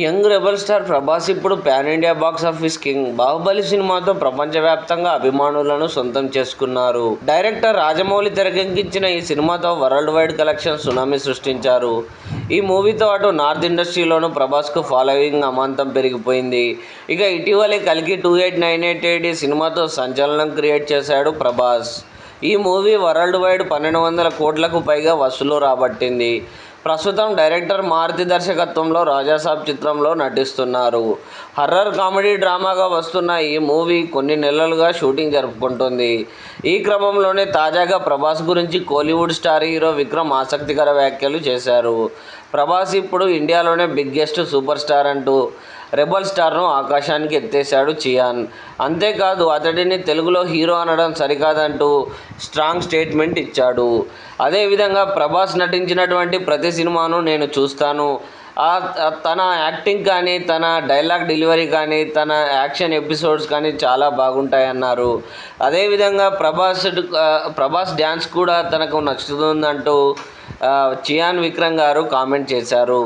Young rebel star Prabhas ఇప్పుడు pan India box office king Baahubali సినిమాతో ప్రపంచవ్యాప్తంగా అభిమానులను సొంతం చేసుకున్నారు. డైరెక్టర్ రాజమౌళి తెరకెక్కించిన ఈ సినిమాతో వరల్డ్ వైడ్ కలెక్షన్ సునామీ సృష్టించారు. ఈ మూవీతో అటు నార్త్ ఇండస్ట్రీలోనూ ప్రభాస్కు ఫాలోయింగ్ అమాంతం పెరిగిపోయింది. ఇక ఇటీవలే కలికి two eight nine eight eight ఈ సినిమాతో సంచలనం క్రియేట్ చేశాడు ప్రభాస్. ఈ మూవీ వరల్డ్ వైడ్ పన్నెండు వందల కోట్లకు పైగా వసూలు రాబట్టింది. ప్రస్తుతం డైరెక్టర్ మారుతి దర్శకత్వంలో రాజాసాబ్ చిత్రంలో నటిస్తున్నారు. హర్రర్ కామెడీ డ్రామాగా వస్తున్న ఈ మూవీ కొన్ని నెలలుగా షూటింగ్ జరుపుకుంటుంది. ఈ క్రమంలోనే తాజాగా ప్రభాస్ గురించి కోలీవుడ్ స్టార్ హీరో విక్రమ్ ఆసక్తికర వ్యాఖ్యలు చేశారు. ప్రభాస్ ఇప్పుడు ఇండియాలోనే బిగ్గెస్ట్ సూపర్ స్టార్ అంటూ రెబల్ స్టార్ను ఆకాశానికి ఎత్తేశాడు చియాన్. అంతేకాదు అతడిని తెలుగులో హీరో అనడం సరికాదంటూ స్ట్రాంగ్ స్టేట్మెంట్ ఇచ్చాడు. అదేవిధంగా ప్రభాస్ నటించినటువంటి ప్రతి సినిమాను నేను చూస్తాను. తన యాక్టింగ్ కానీ తన డైలాగ్ డెలివరీ కానీ తన యాక్షన్ ఎపిసోడ్స్ కానీ చాలా బాగుంటాయన్నారు. అదేవిధంగా ప్రభాస్ ప్రభాస్ డ్యాన్స్ కూడా తనకు నచ్చుతుందంటూ చియాన్ విక్రమ్ గారు కామెంట్ చేశారు.